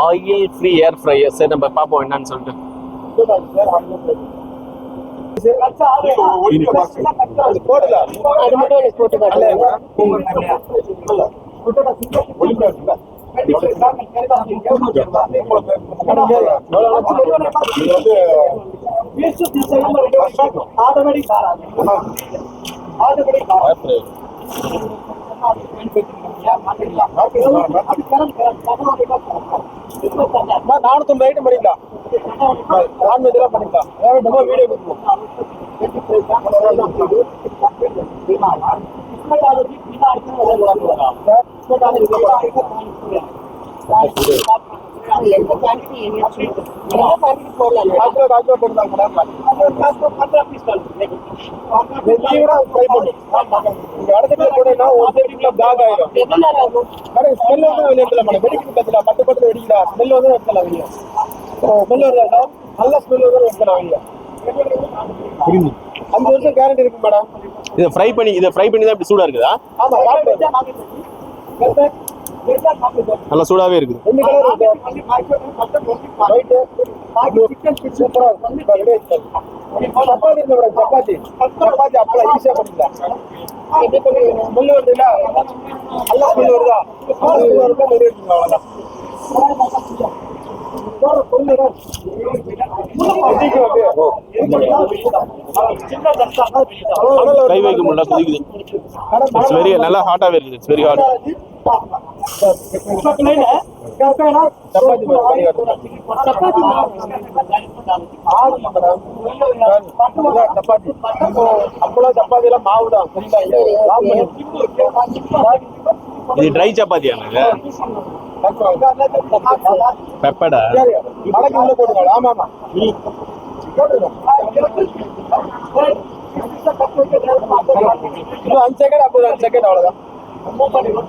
Oil free ஏர் fryer சரி நம்ம பார்ப்போம் என்னன்னு சொல்லிட்டு ஆட்டோமேட்டிக் மட்டும் நானூத்தம்பது ஐட்டம் பண்ணிக்கலாம் நான்வெஜ் எல்லாம் பண்ணிக்கலாம் வேற நம்ம வீடியோ கொடுப்போம் எந்த குவான்டிட்டி என்ன போடலாம் ஆயிடும் ஸ்மெல் வந்து வெளியே எடுத்துல மேடம் வெடிக்கிட்டு பத்தில பட்டு பட்டு வெடிக்கிறா ஸ்மெல் வந்து எடுத்துல வெளியே ஸ்மெல் வருதா நல்ல ஸ்மெல் வந்து எடுத்துல வெளியே புரியுது அஞ்சு வருஷம் கேரண்டி இருக்கு மேடம் இதை ஃப்ரை பண்ணி இதை ஃப்ரை பண்ணி தான் இப்படி சூடா இருக்குதா நல்லா சூடாவே இருக்குது. இருக்கு. சப்பாத்தி. அப்பளம் ஈஸியா பண்ணிக்கலாம். நல்ல ஸ்மெல் வருதா? இருக்குங்க கை வைக்க முடியல குதிக்குது. இட்ஸ் வெரி நல்லா ஹாட்டாவே இருக்குது. இட்ஸ் வெரி ஹாட் சப்பாத்தி அப்பளம் சப்பாத்தி எல்லாம் மாவு தான் இது ட்ரை சப்பாத்தியாங்க பெப்படா மடக்கு உள்ள போட்டுக்கலாம் ஆமா ஆமா இன்னும் அஞ்சு செகண்ட் அப்படி ஒரு அஞ்சு செகண்ட் அவ்வளவுதான் இல்லைங்க,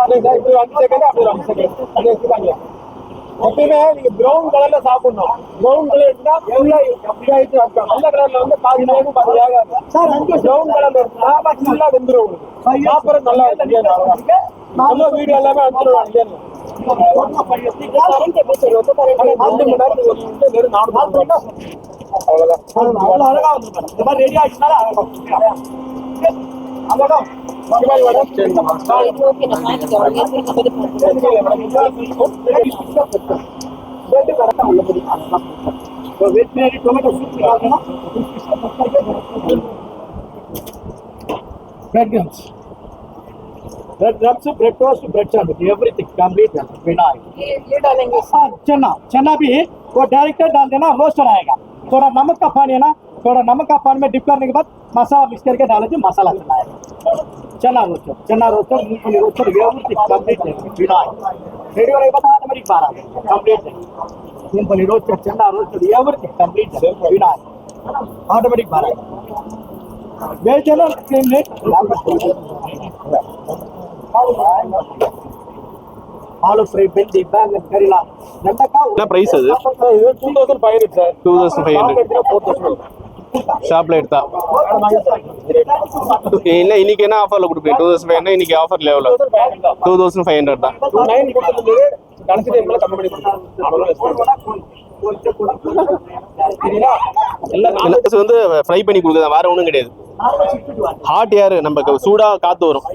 இப்படி ஒரு அஞ்சு செகண்ட் அப்படி அஞ்சு செகண்ட் அப்படியே வச்சுக்காங்க. எப்பயுமே நீங்க பிரவுன் கலர்ல சாப்பிடணும். கலர் இருந்தா ஃபுல்லா அப்படியே ஆயிட்டு சாப்பிடணும் நல்ல கலர்ல வந்து பாதி நேரம் பாதி வேகாது சார் அங்க கலர்ல இருந்தா ஃபுல்லா நல்லா இருக்கும். நம்ம வீடியோ எல்லாமே அனுப்பிடுவாங்க. அவ்வளவுதான். அவ்வளவு அழகா வந்து இந்த மாதிரி ரெடி ஆயிடுச்சுனால सैंडविच एवरीथिंग कंप्लीट है बिना ये डालेंगे चना चना भी वो डायरेक्ट डाल देना रोस्ट आएगा थोड़ा नमक का पानी है ना थोड़ा नमक का पानी में डिप करने के बाद मसाला मिक्स करके डाले थे मसाला चलाया चना रोस्टर चना रोस्टर मूंगफली रोस्टर ये कंप्लीट है बिना। वीडियो के बाद ऑटोमेटिक बारह कंप्लीट है। मूंगफली रोस्टर चना रोस्टर एवरीथिंग कंप्लीट है बिना। ऑटोमेटिक बारह। वे चलो तीन मिनट ఆలు ఫ్రై పెండి బ్యాగ్ కరిలా ఎంత ప్రైస్ అది two thousand five hundred sir two thousand five hundred four thousand ஷாப்ல எடுத்தா. இல்ல இன்னைக்கு என்ன ஆஃபர்ல கொடுப்பீங்க? டூ தௌசண்ட் ஃபைவ் ஹண்ட்ரட் இன்னைக்கு ஆஃபர்ல எவ்வளோ டூ தௌசண்ட் ஃபைவ் ஹண்ட்ரட் தான். வந்து ஃப்ரை பண்ணி கொடுக்குறதா? வேற ஒன்றும் கிடையாது. ஹாட் ஏர் நம்ம சூடா காத்து வரும்.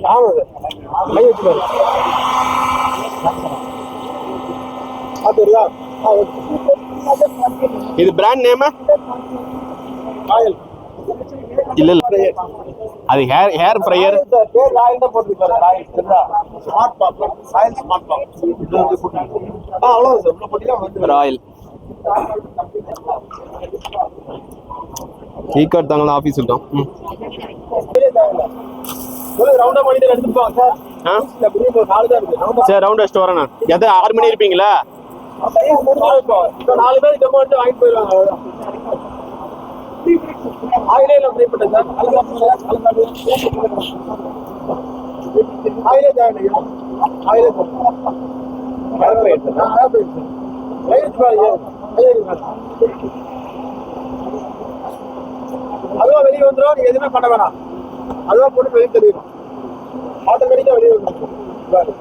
இது பிராண்ட் நேம் இல்ல இல்ல. அது ஹேர் ஹேர் ஃப்ரையர் ஆயில் வந்து ஆயில் ஈக்கார்ட் தாங்களா ஆஃபீஸ் விட்டோம் சார். ரவுண்டா சரி ரவுண்ட் அடிச்சுட்டு வரேன் நான் எது ஆறு மணி இருப்பீங்களா? நாலு பேர் டெமோ வாங்கிட்டு போயிடுவாங்க ஆயிலே இல்லை ஆயிலே தேவை ஆயிலே அதுவா வெளியே வந்துடும் நீங்க எதுவுமே பண்ண வேணாம். அதுவா போட்டு வெளியே தெரியும் ஆட்டோமேட்டிக்கா வெளியே வந்துடும்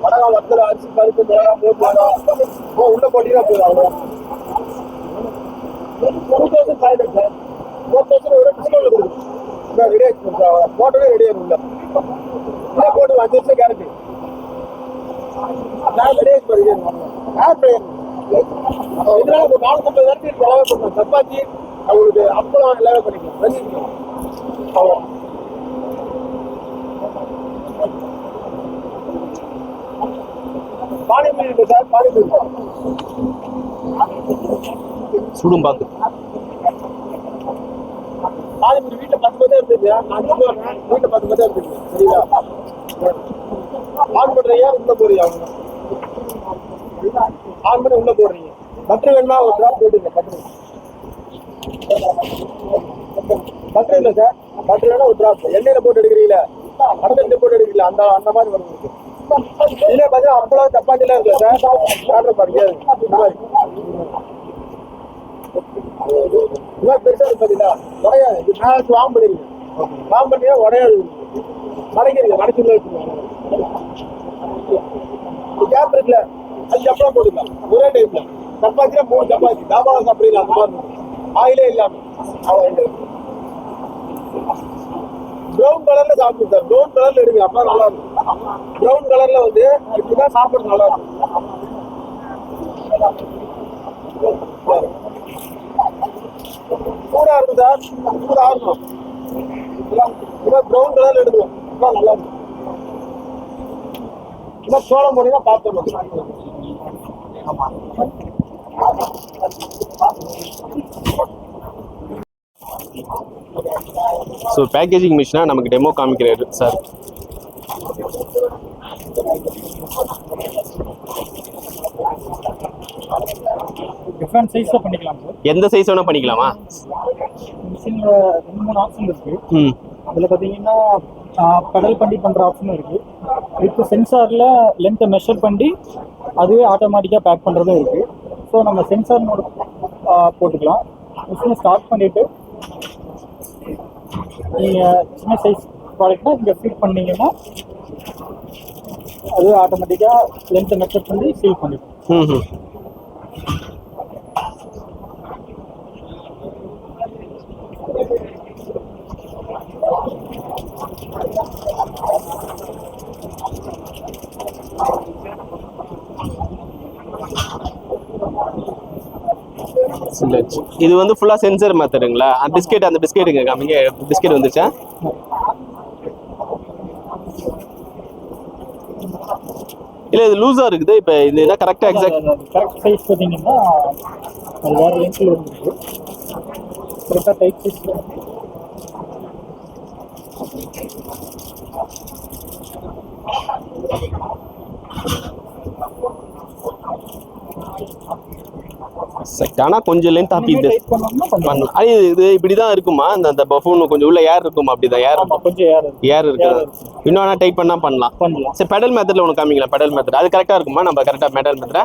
படகா வத்தல அரிசி பருப்பு மிளகா போட்டு ஓ உள்ள போட்டீங்கன்னா போதும் அவ்வளோ thousand five hundred sir four thousand ஒரு டிஸ்கவுண்ட் கொடுக்குது ரெடி போட்டோவே ரெடி போட்டு அஞ்சு வருஷம் கேரண்டி நான் ரெடி ஆயிடுச்சு பாருங்க யார் பையன் இதனால ஒரு செலவே பண்ணுவோம் சப்பாத்தி அவங்களுக்கு அப்பளம் எல்லாமே பண்ணிக்கலாம். பண்ணிக்கலாம் அவ்வளோ பானிபூரி சார் பானிபூரி சுடும் அது வீட்டை வீட்டுல பத்து இருந்துச்சு நான் வீட்டை வீட்டுல பத்து பேர் இருந்துச்சு சரியா? ஆன் பண்றீங்க உள்ள போறீங்க அவங்க? ஆன் பண்ணி உள்ள போடுறீங்க. பட்டர் வேணுமா? ஒரு டிராப் போட்டுங்க பட்டர். பட்டர் இல்லை சார். பட்டர் வேணா ஒரு டிராப் எண்ணெயில போட்டு எடுக்கிறீங்களா? கடத்தல போட்டு எடுக்கிறீங்களா? அந்த அந்த மாதிரி வரும் உங்களுக்கு. இதுல பாத்தீங்கன்னா அப்பளம் சப்பாத்தி எல்லாம் இருக்கு சார். சாப்பிட பாருங்க. பெருசா இருக்கு உடையாது இது மேல வச்சு வாம் பண்ணியா உடையாது கேப் இருக்குல்ல அஞ்சு அப்பளம் போட்டுக்கலாம் ஒரே டைப்ல சப்பாத்தினா மூணு சப்பாத்தி. தாபாவை அந்த மாதிரி ஆயிலே இல்லாம. அவ்வளோ ப்ரௌன் கலர்ல சாப்பிடுங்க ப்ரௌன் கலர்ல எடுங்க. அப்பதான் நல்லா இருக்கும். ப்ரௌன் கலர்ல வந்து இப்படிதான் சாப்பிட நல்லா இருக்கும். சூடா இருக்கும் சார் சூடா இருக்கும் ப்ரௌன் கலர்ல எடுக்கணும் அப்பதான் நல்லா இருக்கும் இன்னும் சோளம் போனீங்கன்னா பார்த்துடணும் ஆமா ஸோ பேக்கேஜிங் மிஷினா நமக்கு டெமோ காமிக்கிறாரு சார் டிஃப்ரெண்ட் சைஸில் பண்ணிக்கலாம் சார் எந்த சைஸ் வேணா பண்ணிக்கலாமா? மிஷினில் ரெண்டு மூணு ஆப்ஷன் இருக்குது அதில் பார்த்தீங்கன்னா பெடல் பண்ணி பண்ணுற ஆப்ஷனும் இருக்குது இப்போ சென்சாரில் லென்த்தை மெஷர் பண்ணி அதுவே ஆட்டோமேட்டிக்காக பேக் பண்ணுறதும் இருக்குது ஸோ நம்ம சென்சார் மோடு போட்டுக்கலாம். மிஷினை ஸ்டார்ட் பண்ணிவிட்டு நீங்கள் சின்ன சைஸ் ப்ராடக்ட்னா இங்கே ஃபீட் பண்ணீங்கன்னா அது ஆட்டோமேட்டிக்காக லென்த்தை மெஷர் பண்ணி சீல் பண்ணிடும் இது வந்து ஃபுல்லா சென்சர் மெத்தடுங்களா அந்த பிஸ்கெட் அந்த பிஸ்கெட்டுங்க காமிங்க. பிஸ்கெட் வந்துச்சா? இல்ல இது லூஸா இருக்குது. இப்போ இது என்ன கரெக்டா எக்ஸாக்ட் கரெக்ட் சைஸ் பார்த்தீங்கன்னா வேறு லென்த்தில் வந்துருக்கு கரெக்டாக டைட் சைஸ் ஆனா கொஞ்சம் லென்த் அப்படி இது பண்ணலாம் அது இது இப்படிதான் இருக்குமா? அந்த அந்த பஃபூன் கொஞ்சம் உள்ள ஏர் இருக்குமா? அப்படிதான். ஏர் ஆமாம் கொஞ்சம் ஏர் இருக்கு. ஏர் இருக்கு. இன்னும் டைட் பண்ணா பண்ணலாம். பண்ணலாம். சரி பெடல் மெத்தட்ல உனக்கு காமிங்களா பெடல் மெத்தட் அது கரெக்டா இருக்குமா? நம்ம கரெக்டா பெடல் மெத்தட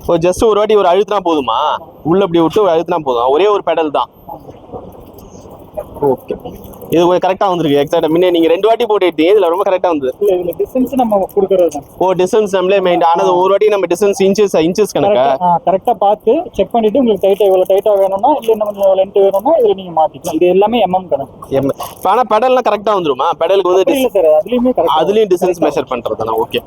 இப்போ ஜஸ்ட் ஒரு வாட்டி ஒரு அழுத்தினா போதுமா? உள்ள அப்படி விட்டு ஒரு அழுத்தினா போதும். ஒரே ஒரு பெடல் தான். ஓகே இது கரெக்டாக வந்திருக்கு. எக்ஸாக்டாக முன்னே நீங்கள் ரெண்டு வாட்டி போட்டு எடுத்தீங்க இதில் ரொம்ப கரெக்டாக வந்தது இல்லை இதில் டிஸ்டன்ஸ் நம்ம கொடுக்கறது ஓ டிஸ்டன்ஸ் நம்மளே மெயின் ஆனது ஒரு வாட்டி நம்ம டிஸ்டன்ஸ் இன்ச்சஸ் இன்ச்சஸ் கணக்கா? கரெக்டாக பார்த்து செக் பண்ணிட்டு உங்களுக்கு டைட்டாக இவ்வளோ டைட்டாக வேணும்னா இல்லை இன்னும் கொஞ்சம் லென்த் வேணும்னா இதில் நீங்கள் மாற்றிக்கலாம் இது எல்லாமே எம்எம் கணக்கு. எம் இப்போ ஆனால் பெடல்லாம் கரெக்டாக வந்துருமா? பெடலுக்கு வந்து இல்லை சார் அதுலேயுமே கரெக்ட் அதுலேயும் டிஸ்டன்ஸ் மெஷர் பண்ணுறது தானே ஓகே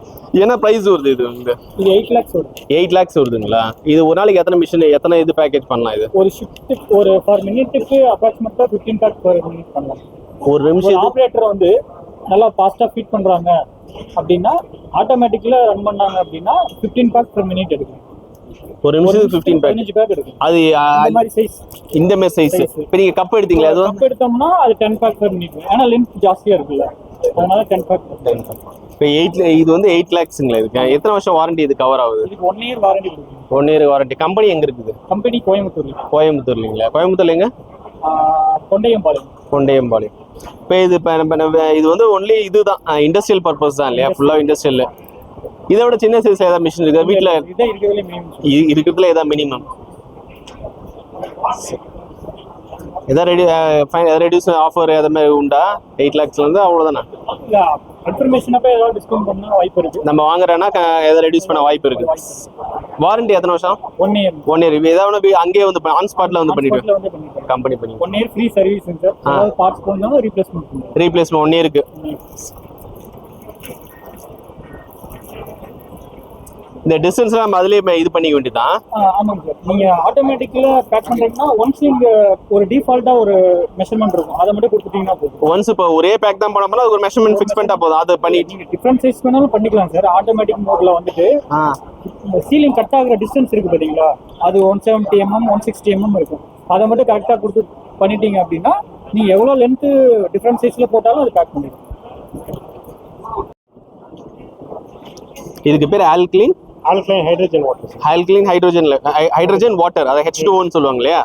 என்ன ப்ரைஸ் வருது இது இந்த இது எயிட் லேக்ஸ் வரும் எயிட் லேக்ஸ் வருதுங்களா? இது ஒரு நாளைக்கு எத்தனை மிஷின் எத்தனை இது பேக்கேஜ் பண்ணலாம் இது? ஒரு ஷிஃப்ட்டுக்கு ஒரு பர் மினிட்டுக்கு அப்ராக்சிமேட்டாக ஃபிஃப்டீன் பேக் பர் மினிட் பண்ணலாம். ஒரு நிமிஷம் ஆப்ரேட்டர் வந்து நல்லா ஃபாஸ்ட்டாக ஃபீட் பண்ணுறாங்க அப்படின்னா ஆட்டோமேட்டிக்கில் ரன் பண்ணாங்க அப்படின்னா ஃபிஃப்டீன் பேக் பர் மினிட் எடுக்கும். ஒரு நிமிஷத்துக்கு ஃபிஃப்டீன் பேக் எடுக்கும். அது மாதிரி சைஸ் இந்த மாதிரி சைஸ் இப்போ நீங்கள் கப் எடுத்தீங்களா அதுவும்? கப் எடுத்தோம்னா அது டென் பேக் பர் மினிட் ஏன்னா லென்த் ஜாஸ்தியாக இருக்குல்ல. அதனால டென் பேக் இப்போ எயிட் இது வந்து எயிட் லேக்ஸுங்களா இருக்கு எத்தனை வருஷம் வாரண்டி இது கவர் ஆகுது? One year warranty one year warranty company எங்க இருக்குது? கம்பெனி கோயம்புத்தூர்ல. கோயம்புத்தூர்லங்களா? கோயம்புத்தூர்ல எங்க? கொண்டையம்பாளையம். கொண்டையம்பாளையம். இப்போ இது இப்போ இது வந்து ஒன்லி இதுதான். இண்டஸ்ட்ரியல் பர்பஸ் தான் இல்லையா? ஃபுல்லாக இண்டஸ்ட்ரியல் இதை விட சின்ன சைஸ் ஏதாவது மிஷின் இருக்கா? வீட்டில் இருக்கிறதுல ஏதாவது மினிமம் எதாவது ரெடி ஃபைன் எதாவது ரெடியூஸ் ஆஃபர் அது மாதிரி உண்டா? எயிட் லேக்ஸ்லேருந்து அவ்வளோதானே இல்ல கன்ஃபர்மேஷன் அப்போ ஏதாவது டிஸ்கவுண்ட் பண்ணா வாய்ப்பு இருக்கு. நம்ம வாங்குறேன்னா எதாவது ரெடியூஸ் பண்ண வாய்ப்பு இருக்கு. வாரண்டி எத்தனை வருஷம்? ஒன் இயர் ஒன் இயர் ஏதாவது ஒன்று அங்கேயே வந்து ஆன் ஸ்பாட்டில் வந்து பண்ணிக்கலாம் கம்பெனி பண்ணி one year free service sir parts replacement replacement one இயருக்கு இந்த டிஸ்டன்ஸ்லாம் நம்ம அதுலேயே இது பண்ணிக்க வேண்டியதான் ஆமாங்க சார் நீங்க ஆட்டோமேட்டிக்கல பேக் பண்றீங்கன்னா ஒன்ஸ் நீங்க ஒரு டிஃபால்ட்டா ஒரு மெஷர்மெண்ட் இருக்கும். அதை மட்டும் கொடுத்துட்டீங்கன்னா போதும். ஒன்ஸ் இப்போ ஒரே பேக் தான் பண்ணோம்னா அது ஒரு மெஷர்மெண்ட் ஃபிக்ஸ் பண்ணிட்டா போதும். அதை பண்ணி நீங்க டிஃப்ரெண்ட் சைஸ் வேணாலும் பண்ணிக்கலாம் சார் ஆட்டோமேட்டிக் மோட்ல வந்துட்டு சீலிங் கட் ஆகுற டிஸ்டன்ஸ் இருக்கு பாத்தீங்களா? அது one seventy MM one sixty MM இருக்கும். அதை மட்டும் கரெக்டா கொடுத்து பண்ணிட்டீங்க அப்படின்னா நீங்க எவ்வளவு லென்த் டிஃப்ரெண்ட் சைஸ்ல போட்டாலும் அது பேக் பண்ணிக்கலாம். இதுக்கு பேர் alkaline alkaline hydrogen water alkaline ஹைட்ரோஜன்ல hydrogen water அதை ஹெச் டூ ஓன்னு சொல்லுவாங்க இல்லையா?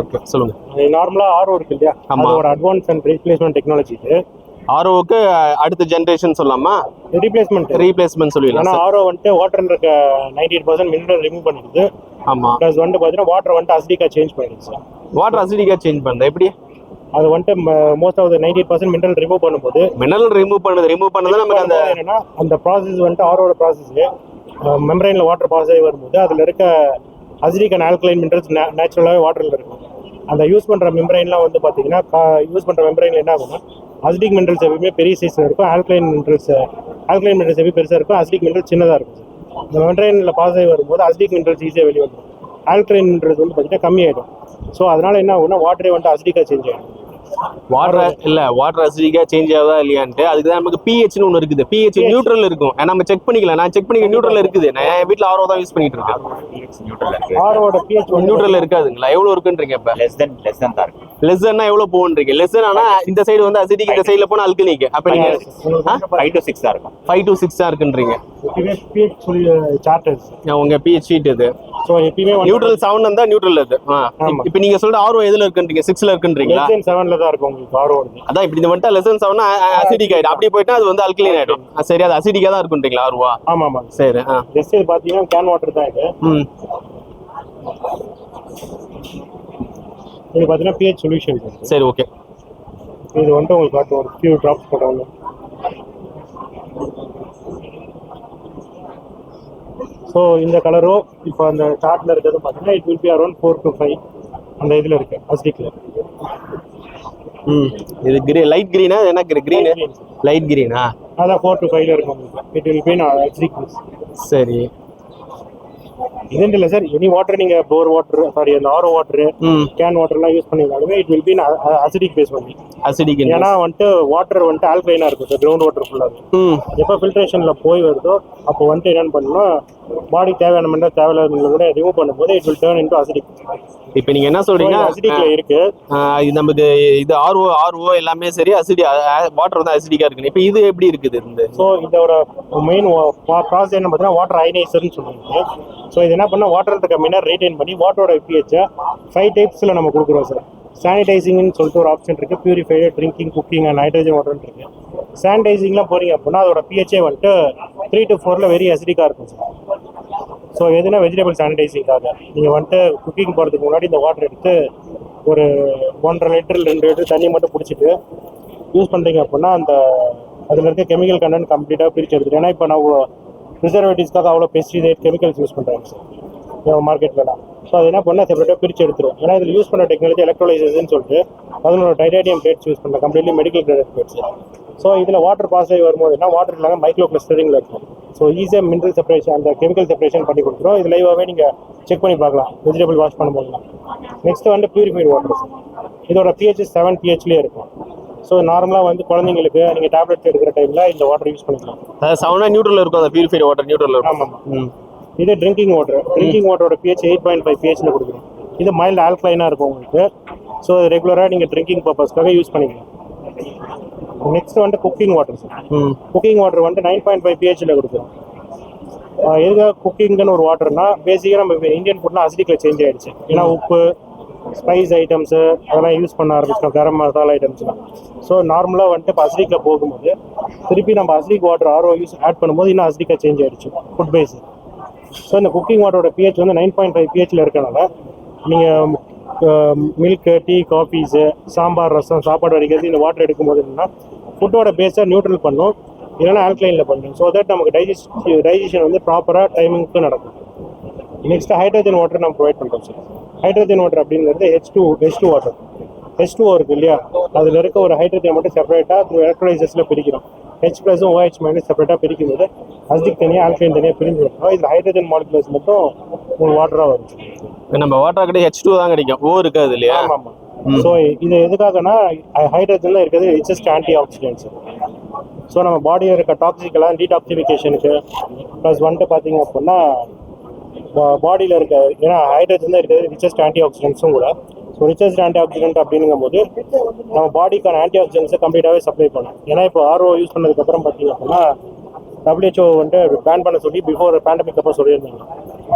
ஓகே சொல்லுங்க. நார்மலா ஆர்ஓ இருக்கு இல்லையா? ஆமா. அதோட அட்வான்ஸ் அண்ட் ரீப்ளேஸ்மெண்ட் டெக்னாலஜி இது. ஆர்ஓக்கு அடுத்த ஜென்ரேஷன் சொல்லலாமா? ரீப்ளேஸ்மெண்ட் ரீப்ளேஸ்மெண்ட் ஏன்னா சொல்லிடலாம் ஆர்ஓ வந்துட்டு வாட்டர் இருக்க நைன்டி பர்சன்ட் மினரல் ரிமூவ் பண்ணிடுது. ஆமா. ப்ளஸ் வந்துட்டு பார்த்தீங்கன்னா வாட்டர் வந்துட்டு அசிடிக்கா சேஞ்ச் பண்ணிடுச்சு வாட்டர் அசிடிக்கா சேஞ்ச் பண்ணுறது எப்படி? அது வந்துட்டு most of ninety percent mineral remove பண்ணும்போது மினரல் ரிமூவ் பண்ணுது ரிமூவ் பண்ணது நமக்கு அந்த அந்த ப்ராசஸ் வந்துட்டு ஆரோட ப்ராசஸ் மெம்ரைனில் வாட்டர் பாஸ் ஆகி வரும்போது அதில் இருக்க அசிடிக் அண்ட் ஆல்கலைன் மினரல்ஸ் நேச்சுரலாகவே வாட்டரில் இருக்கும். அந்த யூஸ் பண்ணுற மெம்பரைன்லாம் வந்து பார்த்தீங்கன்னா யூஸ் பண்ணுற மெம்பரைனில் என்ன ஆகும்னா அசிடிக் மினரல்ஸ் எப்பவுமே பெரிய சைஸில் இருக்கும். ஆல்கலைன் மினரல்ஸ் ஆல்கலைன் மினரல்ஸ் எப்படி பெருசாக இருக்கும். அசிடிக் மினரல்ஸ் சின்னதாக இருக்கும். இந்த மெம்ரைனில் பாஸ் ஆகி வரும்போது அசிடிக் மினரல்ஸ் ஈஸியாக வெளியே வந்துடும் ஆல்கலைன் மினரல்ஸ் வந்து பார்த்தீங்கன்னா கம்மியாயிடும். ஸோ அதனால் என்ன ஆகும்னா வாட்டரே வந்து அசிடிக்காக சேஞ்ச் ஆகிடும் வாட்டர் இல்ல வாட்டர் அசிடிக்கா சேஞ்ச் ஆகுதா இல்லையான்ட்டு அதுக்கு தான் நமக்கு பிஹெச்னு ஒன்று இருக்குது. பிஹெச் நியூட்ரல் இருக்கும். ஏன்னா நம்ம செக் பண்ணிக்கலாம். நான் செக் பண்ணி நியூட்ரல் இருக்குது. நான் என் வீட்டில் ஆர்ஓ தான் யூஸ் பண்ணிட்டு இருக்கேன். பிஹெச் நியூட்ரல் இருக்காதுங்களா? எவ்வளவு இருக்குன்றீங்க இப்ப லெஸ் தென் லெஸ் தென் தான் இருக்கு. லெஸ்ஸன்னா எவ்வளவு போகுன்றீங்க? லெஸ்ஸன் ஆனா இந்த சைடு வந்து அசிடிக் இந்த சைடுல போனா அல்கலிக்கு அப்ப நீங்க ஃபைவ் டு சிக்ஸ் தான் இருக்கும். ஃபைவ் டு சிக்ஸ் தான் இருக்குன்றீங்க. பிஹெச் சொல்லி உங்க பிஹெச் ஷீட் இது. ஸோ எப்பயுமே வந்து நியூட்ரல் செவன் இருந்தா நியூட்ரல் அது. இப்ப நீங்க சொல்ற ஆர்ஓ எதுல இருக்குன்றீங்க? சிக்ஸ்ல இருக்குன்றீங்களா? லெஸ் தென் செவன்ல தான் இருக்கும் உங்களுக்கு ஆரோ வருது அதான் இப்படி இந்த வந்துட்டா லெசன் செவன் அசிடிக் ஆயிடும். அப்படி போயிட்டா அது வந்து அல்கலின் ஆயிடும். சரி அது அசிடிக்கா தான் இருக்குன்றீங்களா ஆர்வா? ஆமா ஆமா சரி ஜஸ்ட் இது பாத்தீங்கன்னா கேன் வாட்டர் தான் இது. ம். இது பாத்தீங்கன்னா பிஹெச் சொல்யூஷன் சரி ஓகே இது வந்துட்டு உங்களுக்கு காட்டும் ஒரு ஃபியூ ட்ராப்ஸ் போட்டோம்னு ஸோ இந்த கலரும் இப்போ அந்த சார்ட்ல இருக்கிறது பார்த்தீங்கன்னா it will be around four to five அந்த இதில் இருக்கு அஸ்டிக்ல ம். இது கிரீ லைட் கிரீனா என்ன கிரீன் லைட் கிரீனா அதான் ஃபோர் டு ஃபைவ்ல இருக்கும். இட் வில் பி அஸ்டிக் சரி. இது இல்லை சார் எனி வாட்டர் நீங்க போர் வாட்டர் சாரி அந்த ஆரோ வாட்டர் கேன் வாட்டர்லாம் use பண்ணிங்கனாலுமே it will be acidic base பண்ணி அசிடிக் ஏன்னா வந்துட்டு வாட்டர் வந்துட்டு ஆல்கலைனா இருக்கும் சார் கிரவுண்ட் வாட்டர் ஃபுல்லாக எப்போ ஃபில்ட்ரேஷன்ல போய் வருதோ அப்போ வந்துட்டு என்னன்னு பண்ணணும் பாடிக்கு தேவையான மினரல் தேவையில்லாத கூட ரிமூவ் பண்ணும்போது it will turn into acidic இப்போ நீங்க என்ன சொல்றீங்க? அசிடிக்ல இருக்கு. இது நமக்கு இது ஆர்ஓ ஆர்ஓ எல்லாமே சரி அசிடி வாட்டர் வந்து அசிடிக்கா இருக்கு இப்போ இது எப்படி இருக்குது இந்த ஸோ இதோட மெயின் ப்ராசஸ் என்ன பார்த்தீங்கன்னா வாட்டர் அயனைசர்னு சொல்லுவாங்க. ஸோ இது என்ன பண்ணால் வாட்டர் இருக்க மினர் ரீடைன் பண்ணி வாட்டரோட பிஹெச்சை ஃபைவ் டைப்ஸில் நம்ம கொடுக்குறோம் சார் சானிடைசிங்னு சொல்லிட்டு ஒரு ஆப்ஷன் இருக்குது purified drinking cooking and hydrogen வாட்டர்னு இருக்கு. சானிடைசிங்லாம் போகிறீங்க அப்படின்னா அதோட பிஹெச்சே வந்துட்டு த்ரீ டு ஃபோரில் வெரி அசிடிக்காக இருக்கும் சார் ஸோ எதுனா வெஜிடபிள் சானிடைசிங்காக நீங்கள் வந்துட்டு குக்கிங் போகிறதுக்கு முன்னாடி இந்த வாட்டர் எடுத்து ஒரு ஒன்றரை லிட்டர் ரெண்டு லிட்டர் தண்ணி மட்டும் பிடிச்சிட்டு யூஸ் பண்ணுறீங்க அப்படின்னா அந்த அதில் இருக்க கெமிக்கல் கண்டென்ட் கம்ப்ளீட்டாக பிரிச்சு எடுத்துட்டு ஏன்னா இப்போ நான் ப்ரிசர்வேட்டிவ்ஸ்க்காக அவ்வளோ பெஸ்டிசைட் கெமிக்கல்ஸ் யூஸ் பண்ணுறாங்க சார் மார்க்கெட்லலாம் ஸோ அது என்ன பண்ணால் செப்பரேட்டாக பிரித்து எடுத்துரும். ஏன்னா இதில் யூஸ் பண்ண டெக்னாலஜி எலக்ட்ரோலைசஸ்ன்னு சொல்லிட்டு அதனோட டைட்டானியம் பிளேட்ஸ் யூஸ் பண்ணலாம் completely medical grade plates so இதில் வாட்டர் பாஸ் ஆகி வரும்போது என்ன? வாட்டர் இல்லாமல் மைக்ரோ கிளஸ்டரிங்கில் இருக்கும் ஸோ ஈஸியாக மினரல் செப்பரேஷன் அந்த கெமிக்கல் செப்பரேஷன் பண்ணி கொடுத்துரும். இது லைவாகவே நீங்கள் செக் பண்ணி பார்க்கலாம். வெஜிடபிள் வாஷ் பண்ணும்போதுலாம் நெக்ஸ்ட் வந்து பியூரிஃபைடு வாட்டர் இதோட பிஹெச் செவன் பிஹெச்லேயே இருக்கும். ஸோ நார்மலாக வந்து குழந்தைங்களுக்கு நீங்கள் டேப்லெட்ஸ் எடுக்கிற டைமில் இந்த வாட்டர் யூஸ் பண்ணிக்கலாம். அதாவது செவனா நியூட்ரல் இருக்கும் அந்த பியூரிஃபைட் வாட்டர் நியூட்ரல் இருக்கும். ஆமாம் இது ட்ரிங்கிங் வாட்டர் ட்ரிங்கிங் வாட்டரோட பிஹெச் எயிட் பாயிண்ட் ஃபைவ் பிஹெச்சில் கொடுக்குறோம். இது மைல்டு ஆல்கலைனாக இருக்கும் உங்களுக்கு. ஸோ ரெகுலராக நீங்கள் ட்ரிங்கிங் பர்பஸ்க்காக யூஸ் பண்ணிக்கலாம். நெக்ஸ்ட் வந்து குக்கிங் வாட்டர் சார் ம். குக்கிங் வாட்டர் வந்து நைன் பாயிண்ட் ஃபைவ் பிஹெச்சில் கொடுக்குறோம். எதுக்காக குக்கிங்னு ஒரு வாட்டர்னா பேசிக்காக நம்ம இந்தியன் ஃபுட்லாம் அசிடிக்கில் சேஞ்ச் ஆயிடுச்சு. ஏன்னா உப்பு ஸ்பைஸ் ஐட்டம்ஸு அதெல்லாம் யூஸ் பண்ண ஆரம்பிச்சிட்டோம். கரம் மசாலா ஐட்டம்ஸ்லாம் ஸோ நார்மலாக வந்துட்டு இப்போ அஸ்ரிக்கில் போகும்போது திருப்பி நம்ம அஸ்ரிக் வாட்டர் ஆர்ஓ யூஸ் ஆட் பண்ணும்போது இன்னும் அசிடிக்காக சேஞ்ச் ஆகிடுச்சு ஃபுட் பேஸ் ஸோ இந்த குக்கிங் வாட்டரோட பிஹெச் வந்து நைன் பாயிண்ட் ஃபைவ் பிஹெச்சில் இருக்கனால நீங்கள் milk tea coffees sambar rasam சாப்பாடு வடிக்கிறது இந்த வாட்டர் எடுக்கும்போது என்னன்னா ஃபுட்டோட பேஸை நியூட்ரல் பண்ணும். இல்லைன்னா ஆல்கலைனில் பண்ணும். ஸோ தட் நமக்கு டைஜஸ்ட் டைஜஷன் வந்து ப்ராப்பராக டைமிங்க்கு நடக்கும். நெக்ஸ்ட் ஹைட்ரஜன் வாட்டர் நம்ம ப்ரொவைட் பண்ணுறோம் சார் ஹைட்ரஜன் வாட்டர் அப்படிங்கிறது H two H two water H two இருக்கு இல்லையா? அதில் இருக்க ஒரு ஹைட்ரஜன் மட்டும் செப்பரேட்டாக த்ரூ எலக்ட்ரோலைசஸில் பிரிக்கிறோம். ஹெச் ப்ளஸும் ஓஹெச் மைனஸ் செப்பரேட்டாக பிரிக்கும் போது அசிக் தனியாக ஆல்கலைன் தனியாக பிரிஞ்சு வரும் இதில் ஹைட்ரஜன் மாலிகுலர்ஸ் மட்டும் ஒரு வாட்டராக வரும். நம்ம வாட்டர் கிடையாது ஹெச் டூ தான் கிடைக்கும். ஓ இருக்காது இல்லையா? ஆமாம் ஆமாம் ஸோ இது எதுக்காகனா ஹைட்ரஜன்ல இருக்கிறது ரிச்சஸ்ட் ஆன்டி ஆக்சிடென்ட்ஸ் ஸோ நம்ம பாடியில் இருக்க டாக்ஸிக்கெல்லாம் டீடாக்சிஃபிகேஷனுக்கு ப்ளஸ் வந்துட்டு பார்த்தீங்க அப்படின்னா பாடியில் இருக்க ஏன்னா ஹைட்ரஜன் தான் இருக்கிறது ரிச்சஸ்ட் ஆன்டி ஆக்சிடென்ட்ஸும் கூட. ஸோ ரிச்சஸ்ட் ஆன்டி ஆக்சிடென்ட் அப்படிங்கும் போது நம்ம பாடிக்கான ஆன்டி ஆக்சிடென்ட்ஸை கம்ப்ளீட்டாகவே சப்ளை பண்ணும் ஏன்னா இப்போ ஆர்ஓ யூஸ் பண்ணதுக்கப்புறம் பார்த்தீங்க அப்படின்னா WHO வந்துட்டு பேன் பண்ண சொல்லி பிஃபோர் பேண்டமிக் அப்போ சொல்லியிருந்தாங்க.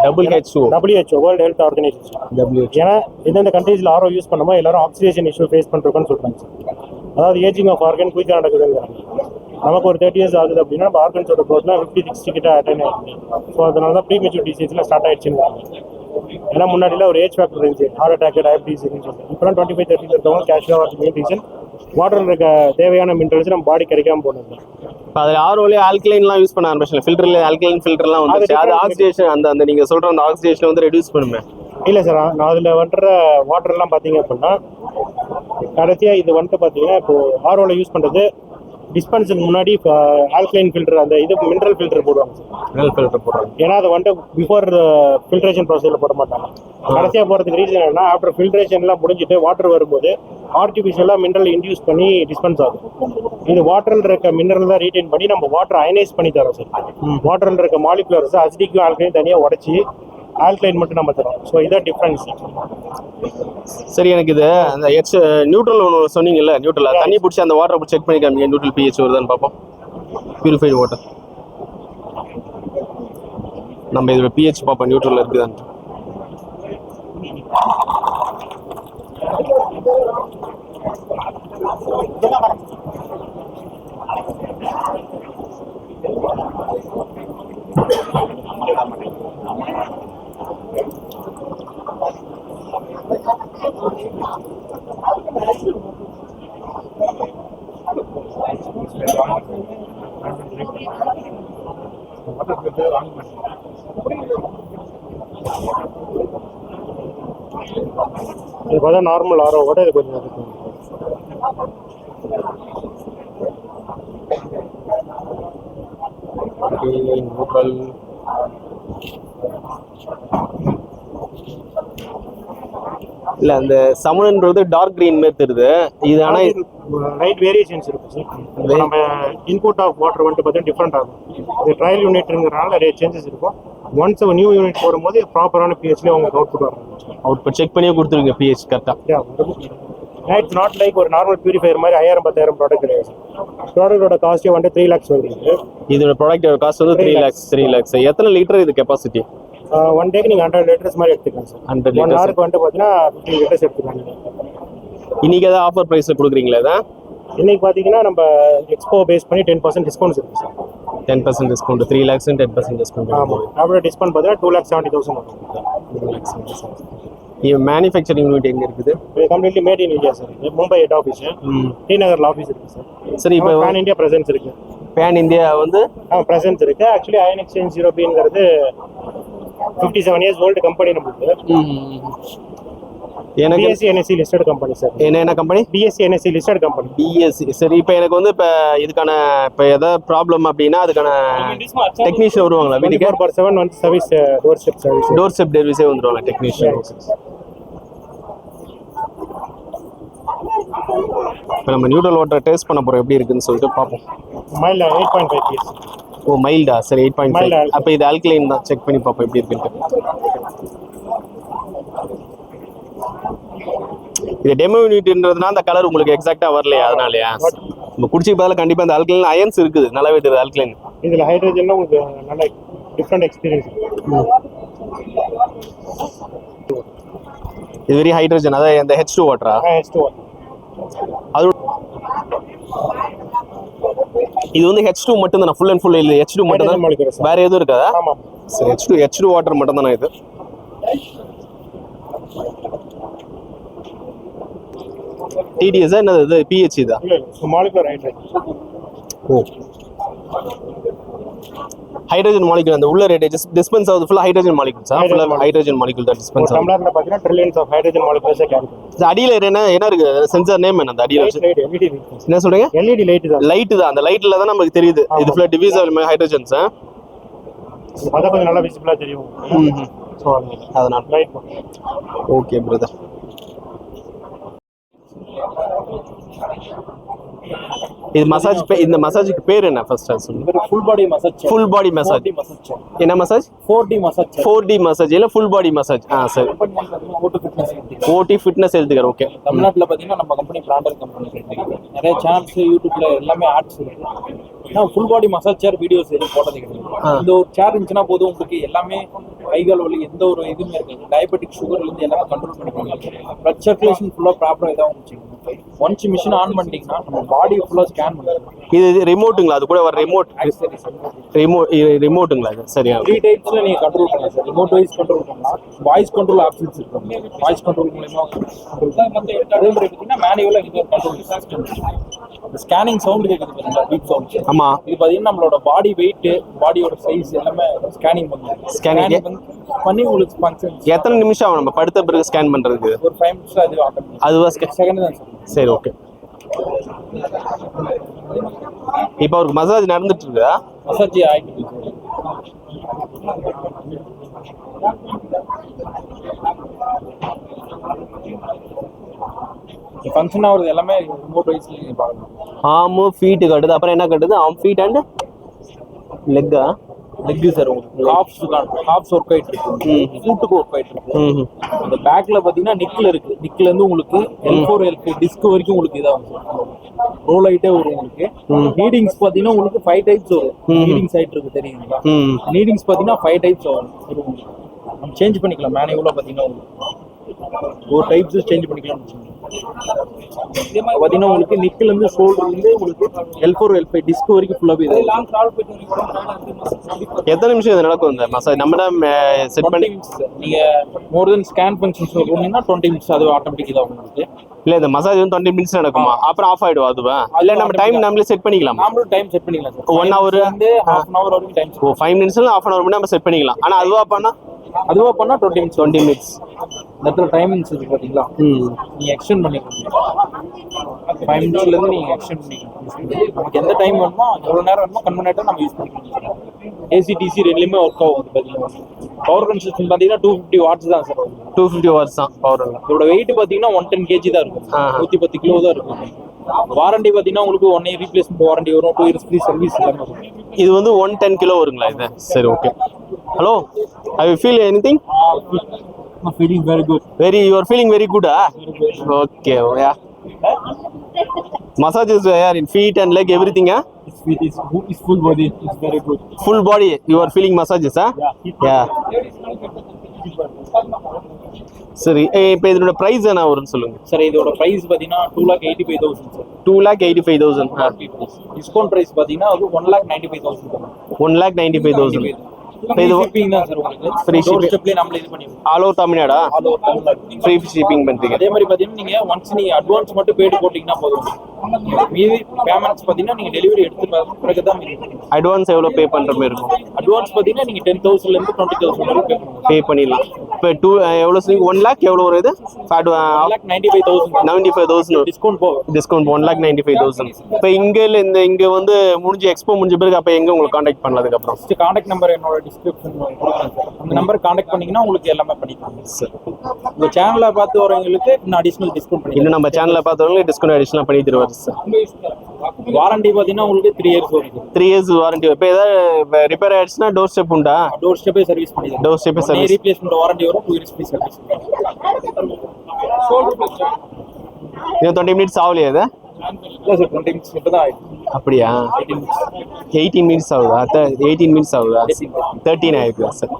Double H two WHO World Health Organization W ஏன்னா எந்தெந்த கண்ட்ரீஸ்ல ஆர்ஓ யூஸ் பண்ணுமோ எல்லாரும் ஆக்சிடேஷன் இஷ்யூ ஃபேஸ் பண்றோம்னு சொல்றாங்க. சார் அதாவது ஏஜிங் ஆஃப் ஆர்கன் குயிக்காக நடக்குதுங்கிறாங்க. நமக்கு ஒரு தேர்ட்டி இயர்ஸ் ஆகுது அப்படின்னா நம்ம ஆர்கன்ஸோட க்ரோத்னா ஃபிஃப்டி சிக்ஸ்டி கிட்ட அட்டன் ஆயிடுச்சு. ஸோ அதனால தான் ப்ரீமெச்சூர் டிசீஸ்லாம் ஸ்டார்ட் ஆயிடுச்சுன்னு ஏன்னா முன்னாடிலாம் ஒரு ஏஜ் ஃபேக்டர் இருந்துச்சு. ஹார்ட் அட்டாக் டயபிட்டிஸ் சொல்லிட்டு. இப்போலாம் டுவெண்ட்டி ஃபைவ் தேர்ட்டியில் இருக்கவங்க கேஷுவலாக வரது மெயின் ரீசன் வாட்டரில் இருக்க தேவையான மினரல்ஸ் நம்ம பாடி கிடைக்காம போனது. இப்போ அதில் ஆர்ஓலே ஆல்கலைன்லாம் யூஸ் பண்ண ஆரம்பிச்சல ஃபில்டர்ல ஆல்கலைன் ஃபில்டர்லாம் வந்துச்சு. அது ஆக்சிடேஷன் அந்த அந்த நீங்க சொல்ற அந்த ஆக்சிடேஷன் வந்து ரெடியூஸ் பண்ணுமே. இல்லை சார் நான் அதில் வந்துற வாட்டர்லாம் பார்த்தீங்க அப்படின்னா கடைசியாக இது வந்துட்டு பார்த்தீங்கன்னா இப்போ ஆர்ஓவில் யூஸ் பண்ணுறது டிஸ்பென்ஸுக்கு முன்னாடி ஆல்கலைன் ஃபில்டர் அந்த இது மினரல் ஃபில்டர் போடுவாங்க. மினரல் ஃபில்டர் போடுறாங்க ஏன்னா அதை வந்துட்டு பிஃபோர் ஃபில்ட்ரேஷன் ப்ராசஸில் போட மாட்டாங்க. கடைசியாக போகிறதுக்கு ரீசன் என்னன்னா ஆஃப்டர் ஃபில்ட்ரேஷன்லாம் முடிஞ்சிட்டு வாட்டர் வரும்போது ஆர்டிஃபிஷியலாக மினரல் இன்டியூஸ் பண்ணி டிஸ்பென்ஸ் ஆகும். இது வாட்டரில் இருக்க மினரல் தான் ரீட்டைன் பண்ணி நம்ம வாட்டர் அயனைஸ் பண்ணி தரோம் சார் வாட்டரில் இருக்க மாலிகுலர்ஸ் அசிடிக்கும் ஆல்கலைன் தனியாக உடச்சி ஆல்கலைன் மட்டும் நம்ம தரோம். ஸோ இதான் டிஃப்ரென்ஸ் சரி எனக்கு இது அந்த ஹெச் நியூட்ரல் ஒன்று சொன்னீங்கல்ல நியூட்ரல் தண்ணி பிடிச்சி அந்த வாட்டரை செக் பண்ணி காமிங்க நியூட்ரல் பிஹெச் வருதான்னு பார்ப்போம் பியூரிஃபைடு வாட்டர் நம்ம இதில் பிஹெச் பார்ப்போம் நியூட்ரல் இருக்குதான்ட்டு இது பார்த்தா நார்மல் ஆரோ ஆரோவோட இது கொஞ்சம் இருக்கும் நியூட்ரல் இல்ல அந்த சமணன்றது டார்க் கிரீன் மாதிரி தெரியுது. இது ஆனா லைட் வேரியேஷன்ஸ் இருக்கும் சார் நம்ம இன்புட் ஆஃப் வாட்டர் வந்துட்டு பார்த்தீங்கன்னா டிஃப்ரெண்ட் ஆகும். இது ட்ரையல் யூனிட்ங்கிறனால நிறைய சேஞ்சஸ் இருக்கும். ஒன்ஸ் நியூ யூனிட் போடும்போது ப்ராப்பரான பிஹெச்லேயே உங்களுக்கு அவுட்புட் வரும். அவுட் செக் பண்ணியே கொடுத்துருங்க பிஹெச் கரெக்டா இட்ஸ் நாட் லைக் ஒரு நார்மல் பியூரிஃபையர் மாதிரி ஐயாயிரம் பத்தாயிரம் ப்ராடக்ட் கிடையாது. ப்ராடக்டோட காஸ்ட்டே வந்துட்டு த்ரீ லேக்ஸ் வருது. இதோட ப்ராடக்ட் காஸ்ட் வந்து த்ரீ லேக்ஸ் த்ரீ லேக்ஸ் எத்தனை லிட்டர் இது கெப்பாசிட்டி ஒன் டேக்கு நீங்கள் ஹண்ட்ரட் லிட்டர்ஸ் மாதிரி எடுத்துக்கலாம் சார் ஹண்ட்ரட் ஒன் ஹவருக்கு வந்துட்டு பார்த்தீங்கன்னா ஃபிஃப்டி லிட்டர்ஸ் எடுத்துக்கலாம் இன்னைக்கு ஏதாவது ஆஃபர் ப்ரைஸ்ல கொடுக்குறீங்களா இதான் இன்னைக்கு பார்த்தீங்கன்னா நம்ம எக்ஸ்போ பேஸ் பண்ணி டென் பர்சன்ட் டிஸ்கவுண்ட்ஸ் இருக்கு sir ten percent discount three lakhs ten percent discount ஆமாம் அப்புறம் டிஸ்கவுண்ட் பார்த்தீங்கன்னா டூ லேக் செவன்ட்டி தௌசண்ட் வரும். மேனுஃபேக்சரிங் யூனிட் எங்க இருக்குது? Completely made in India sir Mumbai head office. T நகர்ல ஆஃபீஸ் இருக்கு சார் சரி இப்போ பேன் இந்தியா பிரசன்ஸ் இருக்கு. பேன் இந்தியா வந்து ஆ பிரசன்ஸ் இருக்கு. Actually ion exchange யூரோப்பியன்ங்கிறது fifty seven years old company நம்மளுக்கு எனக்கு BSE NSE listed company sir என்ன என்ன company BSE NSE listed company BSE சரி இப்போ எனக்கு வந்து இப்போ இதுக்கான இப்போ எதாவது ப்ராப்ளம் அப்படின்னா அதுக்கான டெக்னீஷியன் வருவாங்களா வீட்டுக்கு? ஃபோர் பார் செவன் வந்து service door step service door step டெலிவரிஸே வந்துருவாங்க டெக்னீஷியன் இப்போ நம்ம நியூட்ரல் வாட்டர் டேஸ்ட் பண்ண போகிறோம் எப்படி இருக்குன்னு சொல்லிட்டு பார்ப்போம். Mild eight point five pH oh மைல்டா சரி எயிட் பாயிண்ட் ஃபைவ். அப்போ இது ஆல்கலைன் தான். செக் பண்ணி பார்ப்போம் எப்படி இருக்குன்ட்டு. இது டெமோ யூனிட்ன்றதுனா அந்த கலர் உங்களுக்கு எக்ஸாக்டா வரலையா அதனாலயா? நம்ம குடிச்சு பதில் கண்டிப்பா அந்த ஆல்கலைன் அயன்ஸ் இருக்குது. நல்லாவே தெரியுது ஆல்கலைன் இதில் ஹைட்ரஜன்ல உங்களுக்கு நல்ல டிஃப்ரெண்ட் எக்ஸ்பீரியன்ஸ் இது வெரி ஹைட்ரஜன் அதாவது இந்த ஹெச் டூ வாட்டரா ஹெச் டூ அது இது வந்து ஹெச் டூ மட்டும் தானே ஃபுல் அண்ட் ஃபுல் இல்லை ஹெச் டூ மட்டும் தான். வேற எதுவும் இருக்காதா? சரி H two H two water மட்டும் தானே இது டிடிஎஸ் என்னது இது? பிஹெச் இதா இல்லை molecular hydrogen oh. Hydrogen molecule அந்த உள்ள ரேட் டிஸ்பென்ஸ் ஆகுது. ஃபுல்லா ஹைட்ரஜன் மாலிகுல்ஸா ஃபுல்லா Hydrogen ஹைட்ரஜன் மாலிகுல் தான் டிஸ்பென்ஸ் டம்ளர்ல பார்த்தீங்கன்னா ட்ரில்லியன்ஸ் ஆஃப் ஹைட்ரஜன் மாலிகுலர்ஸே கேரி அடியில என்ன என்ன இருக்கு? சென்சார் நேம் என்ன அந்த அடியில? என்ன சொல்றீங்க? எல்இடி லைட் தான். லைட் தான். அந்த லைட்ல தான் நமக்கு தெரியுது. இது ஃபுல்லா டிவிஸ் ஹைட்ரஜன்ஸ் அதை கொஞ்சம் நல்லா விசிபிளாக தெரியும். ஸோ அதனால. லைட் ஓகே பிரதர் இது மசாஜ் இந்த மசாஜுக்கு பேர் என்ன ஃபர்ஸ்ட் அது சொல்லுங்க full body massage full body massage என்ன massage four D massage four D massage இல்ல ஃபுல் பாடி மசாஜ் ஆ சரி. ஓடி ஃபிட்னஸ் ஹெல்த்துக்கர் ஓகே தமிழ்நாட்டில் பார்த்தீங்கன்னா நம்ம கம்பெனி பிராண்டட் கம்பெனி நிறைய சேனல்ஸ் யூடியூப்ல எல்லாமே ஆட்ஸ் இருக்கு. Full body massage chair videos எதுவும் போட்டது கிடையாது. இந்த ஒரு சேர் இருந்துச்சுன்னா போதும் உங்களுக்கு எல்லாமே கைகள் வலி எந்த ஒரு இதுவுமே இருக்காது. டயபெட்டிக் சுகர்ல இருந்து எல்லாமே கண்ட்ரோல் பண்ணிக்கலாம் பிளட் சர்க்குலேஷன் ஃபுல்லாக ப்ராப்பராக இதாகவும் வச்சுக்கணும் ஒன்ஸ் மிஷின் ஆன் பண்ணிட்டீங்கன்னா நம்ம பாடி ஃபுல்லாக ஸ்கேன் பண்ணிக்கலாம். இது ரிமோட்டுங்களா அது கூட வர ரிமோட் ரிமோட் ரிமோட்டுங்களா இது சரியா த்ரீ டைப்ஸ்ல நீங்க கண்ட்ரோல் பண்ணலாம் சார் ரிமோட் வைஸ் கண்ட்ரோல் பண்ணலாம். வாய்ஸ் கண்ட்ரோல் ஆப்ஷன்ஸ் இருக்கு. வாய்ஸ் கண்ட்ரோல் மூலமா control பண்ணலாம். அதே மாதிரி பார்த்தீங்கன்னா மேனுவலா இது கண்ட்ரோல் சிஸ்டம் ஸ்கேனிங் சவுண்ட் கேட்குது பீப் சவுண்ட் ஆமா. இது பாத்தீங்கன்னா நம்மளோட பாடி வெயிட் பாடியோட சைஸ் எல்லாமே ஸ்கேனிங் பண்ணுவோம். Scanning. பண்ணி உங்களுக்கு ஃபங்க்ஷன் எத்தனை நிமிஷம் ஆகும் நம்ம படுத்த பிறகு ஸ்கேன் பண்றதுக்கு? ஒரு ஃபைவ் மினிட்ஸ் அது ஆட்டோமேட்டிக் அதுவா செகண்ட் தான் சார் ஓகே இப்போ அவருக்கு மசாஜ் நடந்துட்டு இருக்குதா மசாஜ் ஆகிட்டு ஃபங்க்ஷன் ஆகுறது எல்லாமே ரிமோட் வைஸ்ல நீங்க பார்க்கலாம் ஆமு ஃபீட்டு கட்டுது. அப்புறம் என்ன கட்டுது? ஆம் ஃபீட் அண்ட் லெக்கா லெக் சார் உங்களுக்கு ஹாப்ஸ் ஹாப்ஸ் ஒர்க் ஆயிட்டு இருக்கு. ஃபுட்டுக்கு ஒர்க் ஆயிட்டு இருக்கு. அந்த பேக்ல பாத்தீங்கன்னா நிக்ல இருக்கு. நிக்ல இருந்து உங்களுக்கு எல் ஃபோர் எல் டிஸ்க் வரைக்கும் உங்களுக்கு இதாகும் ரோல் ஆயிட்டே வரும் உங்களுக்கு. நீடிங்ஸ் பாத்தீங்கன்னா உங்களுக்கு ஃபைவ் டைப்ஸ் வரும். நீடிங்ஸ் ஆயிட்டு இருக்கு தெரியுங்களா? நீடிங்ஸ் பாத்தீங்கன்னா ஃபைவ் டைப்ஸ் வரும். சேஞ்ச் பண்ணிக்கலாம். மேனுவலா பாத்தீங்கன்னா உங்களுக்கு. ஒரு டைப்ஸ் சேஞ்ச் பண்ணிக்கலாம் பாத்தீங்கன்னா உங்களுக்கு நிக்கில இருந்து ஷோல்டர்ல இருந்து உங்களுக்கு L four L five disc வரைக்கும் ஃபுல்லாவே இது. எத்தனை நிமிஷம் இது நடக்கும் இந்த மசாஜ் நம்ம செட் பண்ணி நீங்க மோர் தென் ஸ்கேன் ஃபங்க்ஷன்ஸ் போனீங்கன்னா டுவெண்ட்டி மினிட்ஸ் அது ஆட்டோமேட்டிக் தான் உங்களுக்கு. இல்ல இந்த மசாஜ் வந்து டுவெண்ட்டி மினிட்ஸ் நடக்குமா? அப்புறம் ஆஃப் ஆயிடும் அதுவா? இல்ல நம்ம டைம் நம்மளே செட் பண்ணிக்கலாமா. நாமளும் டைம் செட் பண்ணிக்கலாம் சார் One hour? வந்து ஹாஃப் அன் ஹவர் வரைக்கும் டைம் ஓ ஃபைவ் மினிட்ஸ்ல ஆஃப் அன் அவர் பண்ணி நம்ம செட் பண்ணிக்கலாம். ஆனா அதுவா பண்ணா? அதுவா பண்ணா டுவெண்ட்டி மினிட்ஸ் டுவெண்ட்டி மினிட்ஸ் இந்த இடத்துல டைமிங்ஸ் இருக்கு பாத்தீங்களா? ம். நீங்க எக்ஸ்டெண்ட் பண்ணிக்கலாம் ஃபைவ் மினிட்ஸ்ல இருந்து நீங்க எக்ஸ்டெண்ட் பண்ணிக்கலாம் நமக்கு எந்த டைம் வேணுமோ எவ்வளவு நேரம் வேணுமோ கன்வெர்ட் நம்ம யூஸ் பண்ணிக்கலாம். ஏசி டிசி ரெண்டுலயுமே ஒர்க் ஆகும் அது பாத்தீங்கன்னா பவர் கன்சப்ஷன் பாத்தீங்கன்னா டூ ஃபிஃப்டி வாட்ஸ் தான் சார் டூ ஃபிஃப்டி ஹவர்ஸ் தான் பவர் இதோட வெயிட் பாத்தீங்கன்னா ஒன் டென் கேஜி தான் இருக்கும். நூத்தி பத்து கிலோ தான் இருக்கும். வாரண்டி பாத்தீங்கன்னா உங்களுக்கு ஒன் இயர் ரீப்ளேஸ்மெண்ட் வாரண்டி வரும் டூ இயர்ஸ் ஃப்ரீ சர்வீஸ் எல்லாமே இது வந்து ஒன் டென் கிலோ வருங்களா இது? சரி okay hello I feel anything feeling very good very you are feeling very குடா okay yeah massages are in feet and leg everything It's, it's, it's full body. It's very good. Full body you are feeling massages ஆ சரி இப்போ இதனோட price என்ன வரும்னு சொல்லுங்க. Sir இதோட price பாத்தீங்கன்னா two lakh eighty five thousand sir two lakh eighty five thousand discount price பாத்தீங்கன்னா அது one lakh ninety five thousand one lakh ninety five thousand இது- ஷிப்பிங் தான் சார் உங்களுக்கு. Free door shipping. ஸ்டெப்லேயே நம்மளே இது பண்ணிடுவோம். All over தமிழ்நாடா all over Tamil Nadu free shipping பண்ணுறீங்க அதே மாதிரி பாத்தீங்கன்னா நீங்க ஒன்ஸ் நீங்க அட்வான்ஸ் மட்டும் பேடு போட்டீங்கன்னா போதும். மீதி பேமெண்ட்ஸ் பாத்தீங்கன்னா நீங்க டெலிவரி எடுத்து பிறகு தான் அட்வான்ஸ் எவ்வளோ பே பண்ணுற மாதிரி இருக்கும்? அட்வான்ஸ் பாத்தீங்கன்னா நீங்க டென் தௌசண்ட்ல இருந்து டுவெண்ட்டி தௌசண்ட் வரைக்கும் பே பண்ணிடலாம். இப்போ டூ எவ்வளோ ஒன் லேக் எவ்வளோ lakh ninety five thousand ninety five thousand discount போகும். Discount one lakh ninety five thousand இப்போ இங்கே இந்த இங்கே வந்து முடிஞ்சு எக்ஸ்போ முடிஞ்ச பிறகு அப்போ எங்கே உங்களுக்கு காண்டாக்ட் ஃபர்ஸ்ட் காண்டாக்ட் நம்பர் என்னோட டிஸ்கிரிப்ஷன் கொடுக்குறேன் சார் அந்த நம்பர் காண்டாக்ட் பண்ணீங்கன்னா உங்களுக்கு எல்லாமே பண்ணிக்கலாம். சரி. உங்க சேனலை பார்த்து வரவங்களுக்கு இன்னும் அடிஷனல் டிஸ்கவுண்ட் பண்ணி இன்னும் நம்ம சேனலில் பார்த்தவங்களுக்கு டிஸ்கவுண்ட் அடிஷனலாக பண்ணி தருவார் சார் வாரண்டி பார்த்தீங்கன்னா உங்களுக்கு த்ரீ இயர்ஸ் வரைக்கும் த்ரீ இயர்ஸ் வாரண்டி இப்போ ஏதாவது ரிப்பேர் ஆயிடுச்சுன்னா டோர் ஸ்டெப் உண்டா? டோர் ஸ்டெப்பே சர்வீஸ் பண்ணி step a service. Replacement warranty வரும் டூ இயர்ஸ் ஃப்ரீ சர்வீஸ் இன்னும் டுவெண்ட்டி மினிட்ஸ் ஆகலையா இல்லை சார் டுவெண்ட்டி மினிட்ஸ் மட்டும் தான் ஆயிடுச்சு அப்படியா எயிட்டீன் மினிட்ஸ் ஆகுதா எயிட்டீன் மினிட்ஸ் ஆகுதா thirteen ஆயிருக்குதா sir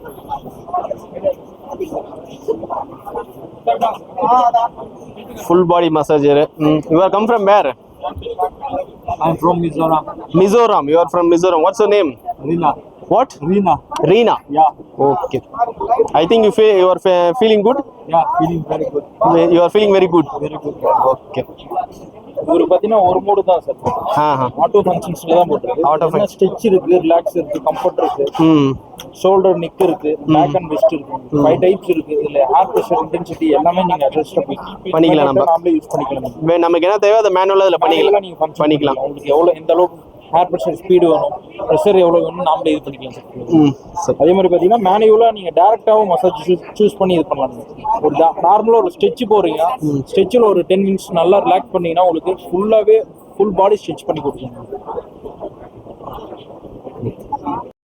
full body massager you are come from where I'm from Mizoram. Mizoram you are from Mizoram what's your name Rina. What Rina. Rina Yeah. Okay I think you feel you are feeling good Yeah. Feeling very good. You are feeling very good Very good. Okay ஒரு பாத்தீங்கன்னா ஒரு மூடு தான் sir auto ஃபங்க்ஷன்ஸ்ல தான் போட்டுருக்கு. Auto stretch இருக்கு relax இருக்கு comfort இருக்கு. ஷோல்டர் நிக் இருக்கு பேக் அண்ட் வெஸ்ட் இருக்கு. ஃபைவ் டைப்ஸ் இருக்கு. இதுல ஹேர் ப்ரெஷர் இன்டென்சிட்டி எல்லாமே நீங்க அட்ஜஸ்ட் பண்ணிக்கலாம் நம்ம. நாமளே யூஸ் பண்ணிக்கலாம். நமக்கு என்ன தேவை அதை மேனுவலாக அதில் பண்ணிக்கலாம். நீங்க பண்ணிக்கலாம். உங்களுக்கு எவ்வளவு எந்த அளவுக்கு ஹேர் ப்ரெஷர் ஸ்பீடு வேணும். ப்ரெஷர் எவ்வளவு வேணும் நாமளே இது பண்ணிக்கலாம் சார். அதே மாதிரி பார்த்தீங்கன்னா மேனுவலா நீங்க டேரக்டாவும் மசாஜ் சூஸ் பண்ணி இது பண்ணலாம். ஒரு நார்மலா ஒரு ஸ்ட்ரெச் போறீங்க ஸ்ட்ரெச்சில் ஒரு டென் மினிட்ஸ் நல்லா ரிலாக்ஸ் பண்ணீங்கன்னா உங்களுக்கு ஃபுல்லாவே ஃபுல் பாடி ஸ்ட்ரெச் பண்ணி கொடுத்துருங்க